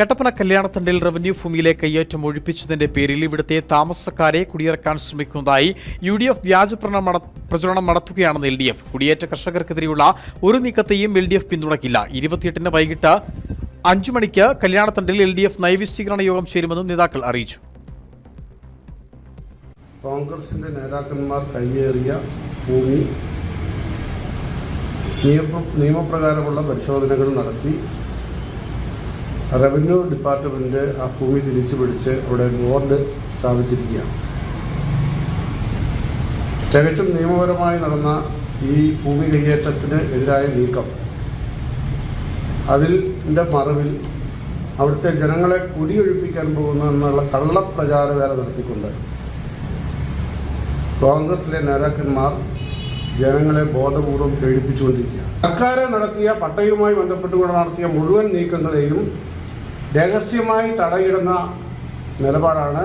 Kattappana കല്യാണത്തണ്ടിൽ revenue ഭൂമിയിലെ കയ്യേറ്റം ഒഴിപ്പിച്ചതിന്റെ പേരിൽ ഇവിടുത്തെ താമസക്കാരെ കുടിയിറക്കാൻ ശ്രമിക്കുന്നതായി യു ഡി എഫ് വ്യാജ പ്രചരണം നട- പ്രചരണം നടത്തുകയാണെന്ന് എൽ ഡി എഫ്. കുടിയേറ്റ കർഷകർക്കെതിരെയുള്ള ഒരു നീക്കത്തെയും എൽ ഡി എഫ് പിന്തുണയ്ക്കില്ല. ഇരുപത്തിയെട്ടിന് വൈകിട്ട് അഞ്ചു മണിക്ക് കല്യാണത്തണ്ടിൽ എൽ ഡി എഫ് നയവിശീകരണ യോഗം ചേരുമെന്നും നേതാക്കൾ അറിയിച്ചു. കോൺഗ്രസിന്റെ നേതാക്കന്മാർ കൈയേറിയ ഭൂമി നിയമപ്രകാരമുള്ള പരിശോധനകൾ നടത്തി റവന്യൂ ഡിപ്പാർട്ട്മെന്റ് ആ ഭൂമി തിരിച്ചു പിടിച്ച് അവിടെ ബോർഡ് സ്ഥാപിച്ചിരിക്കുകയാണ്. തികച്ചും നിയമപരമായി നടന്ന ഈ ഭൂമി കൈയേറ്റത്തിന് എതിരായ നീക്കം. അതിന്റെ മറവിൽ അവിടുത്തെ ജനങ്ങളെ കുടിയൊഴിപ്പിക്കാൻ പോകുന്നു എന്നുള്ള കള്ളപ്രചാര വേല നടത്തിക്കൊണ്ട് കോൺഗ്രസിലെ നേതാക്കന്മാർ ജനങ്ങളെ ബോധപൂർവം പേടിപ്പിച്ചുകൊണ്ടിരിക്കുകയാണ്. സർക്കാർ നടത്തിയ പട്ടയവുമായി ബന്ധപ്പെട്ടുകൊണ്ട് നടത്തിയ മുഴുവൻ നീക്കങ്ങളെയും രഹസ്യമായി തടയിടുന്ന നിലപാടാണ്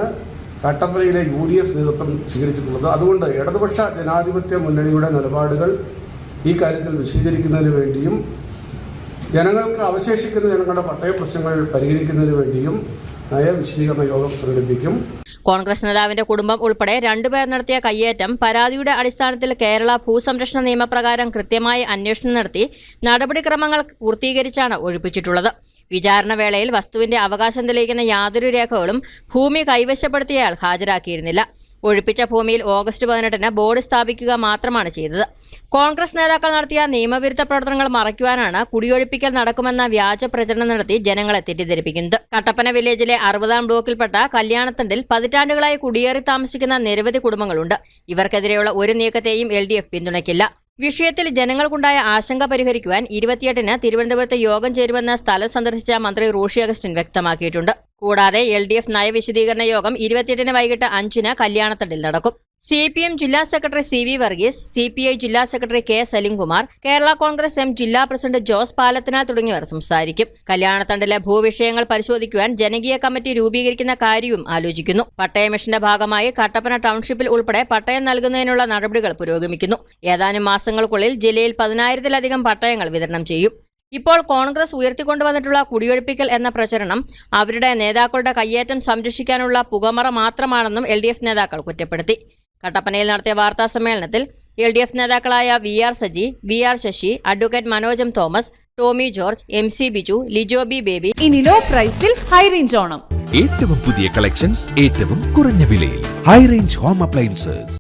കട്ടപ്പനയിലെ യു ഡി എഫ് നേതൃത്വം സ്വീകരിച്ചിട്ടുള്ളത്. അതുകൊണ്ട് ഇടതുപക്ഷ ജനാധിപത്യ മുന്നണിയുടെ നിലപാടുകൾ ഈ കാര്യത്തിൽ വിശദീകരിക്കുന്നതിന് വേണ്ടിയും ജനങ്ങൾക്ക് അവശേഷിക്കുന്ന ജനങ്ങളുടെ പട്ടയ പ്രശ്നങ്ങൾ പരിഹരിക്കുന്നതിന് വേണ്ടിയും നയവിശദീകരണ യോഗം സംഘടിപ്പിക്കും. കോൺഗ്രസ് നേതാവിന്റെ കുടുംബം ഉൾപ്പെടെ രണ്ടുപേർ നടത്തിയ കയ്യേറ്റം പരാതിയുടെ അടിസ്ഥാനത്തിൽ കേരള ഭൂസംരക്ഷണ നിയമപ്രകാരം കൃത്യമായി അന്വേഷണം നടത്തി നടപടിക്രമങ്ങൾ പൂർത്തീകരിച്ചാണ് ഒഴിപ്പിച്ചിട്ടുള്ളത്. വിചാരണ വേളയിൽ വസ്തുവിന്റെ അവകാശം തെളിയിക്കുന്ന യാതൊരു രേഖകളും ഭൂമി കൈവശപ്പെടുത്തിയയാൾ ഹാജരാക്കിയിരുന്നില്ല. ഒഴിപ്പിച്ച ഭൂമിയിൽ ഓഗസ്റ്റ് പതിനെട്ടിന് ബോർഡ് സ്ഥാപിക്കുക മാത്രമാണ് ചെയ്തത്. കോൺഗ്രസ് നേതാക്കൾ നടത്തിയ നിയമവിരുദ്ധ പ്രവർത്തനങ്ങൾ മറയ്ക്കുവാനാണ് കുടിയൊഴിപ്പിക്കൽ നടക്കുമെന്ന വ്യാജ പ്രചരണം നടത്തി ജനങ്ങളെ തെറ്റിദ്ധരിപ്പിക്കുന്നത്. കട്ടപ്പന വില്ലേജിലെ അറുപതാം ബ്ലോക്കിൽപ്പെട്ട കല്യാണത്തണ്ടിൽ പതിറ്റാണ്ടുകളായി കുടിയേറി താമസിക്കുന്ന നിരവധി കുടുംബങ്ങളുണ്ട്. ഇവർക്കെതിരെയുള്ള ഒരു നീക്കത്തെയും എൽ പിന്തുണയ്ക്കില്ല. വിഷയത്തിൽ ജനങ്ങൾക്കുണ്ടായ ആശങ്ക പരിഹരിക്കുവാൻ ഇരുപത്തിയെട്ടിന് തിരുവനന്തപുരത്ത് യോഗം ചേരുമെന്ന് സ്ഥലം സന്ദർശിച്ച മന്ത്രി റോഷി അഗസ്റ്റിൻ വ്യക്തമാക്കിയിട്ടുണ്ട് കൂടാതെ എൽ ഡി എഫ് നയവിശദീകരണ യോഗം ഇരുപത്തിയെട്ടിന് വൈകിട്ട് അഞ്ചിന് കല്യാണത്തണ്ടിൽ നടക്കും. സി പി എം ജില്ലാ secretary C V Varghese C P I ജില്ലാ secretary K Salimkumar Kerala Congress M ജില്ലാ പ്രസിഡന്റ് ജോസ് പാലത്തിനാൽ തുടങ്ങിയവർ സംസാരിക്കും. കല്യാണത്തണ്ടിലെ ഭൂവിഷയങ്ങൾ പരിശോധിക്കുവാൻ ജനകീയ കമ്മിറ്റി രൂപീകരിക്കുന്ന കാര്യവും ആലോചിക്കുന്നു. പട്ടയമിഷന്റെ ഭാഗമായി കട്ടപ്പന ടൗൺഷിപ്പിൽ ഉൾപ്പെടെ പട്ടയം നൽകുന്നതിനുള്ള നടപടികൾ പുരോഗമിക്കുന്നു. ഏതാനും മാസങ്ങൾക്കുള്ളിൽ ജില്ലയിൽ പതിനായിരത്തിലധികം പട്ടയങ്ങൾ വിതരണം ചെയ്യും. ഇപ്പോൾ കോൺഗ്രസ് ഉയർത്തിക്കൊണ്ടുവന്നിട്ടുള്ള കുടിയൊഴിപ്പിക്കൽ എന്ന പ്രചരണം അവരുടെ നേതാക്കളുടെ കയ്യേറ്റം സംരക്ഷിക്കാനുള്ള പുകമറ മാത്രമാണെന്നും എൽ നേതാക്കൾ കുറ്റപ്പെടുത്തി. കട്ടപ്പനയിൽ നടത്തിയ വാർത്താ സമ്മേളനത്തിൽ എൽ ഡി എഫ് നേതാക്കളായ V R Saji V R Sasi advocate Manojam Thomas Tomy George M C Biju Lijo B Baby. ഇനി ലോ പ്രൈസിൽ ഹൈ റേഞ്ച് ഓണം. ഏറ്റവും പുതിയ കളക്ഷൻസ് ഏറ്റവും കുറഞ്ഞ വിലയിൽ. High range home appliances.